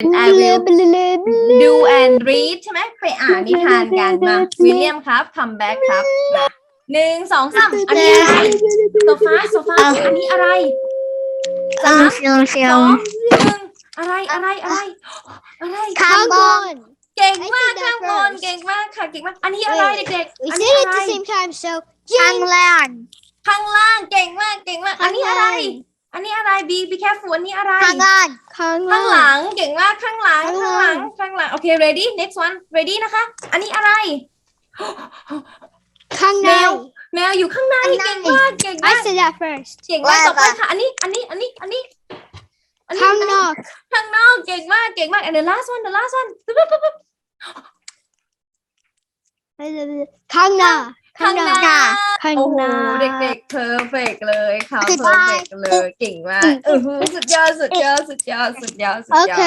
I will do and read ใช่ไหมไปอ่านนิทานกันมาวิลเลียมครับ come back ครับมาหนึ่งสองสามอันนี้อะไรโซฟาโซฟาอันนี้อะไรเออเชียวเชีสยวองหนึ่งอะไรอะไรอะไรอะไรข้างบนเก่งมาก I said that ข้างบน first เก่งมากค่ะเก่งมาก อันนี้อะไร Wait. เด็กๆ We อัน said นี้ it อะ at ไร the same time, so ข้างล่างข้างล่างเก่งมากเก่งมาก อันนี้อะไรข้างล่างอันนี้อะไร be be careful อันนี้อะไรข้างล่าง ข้างหลังเก่งมากข้างหลังข้างข้างหหลัลังงข้างหลังโอเค ready next one ready นะคะ อันนี้อะไร ข้างในแมวแมวอยู่ข้างในข้างในเก่งมากเก่ง I มาก said that first เก่งมากว่าต่อไปว่าค่ะอันนี้อันนี้อันนี้อันนี้อันนี้ข้างนอกข้างนอกเก่งมากเก่งมาก and the last one the last one ปึ๊บปึ๊บปึ๊บปึ๊บข้างหน้า ข้างหน้าข้างโอ้โหหน้า เด็กๆ perfect เลยค่ะอธิบาย perfect เลยเก่งมากเออหือสุดยอดสุดยอดสุดยอดสุดยอดสุดยอด Okay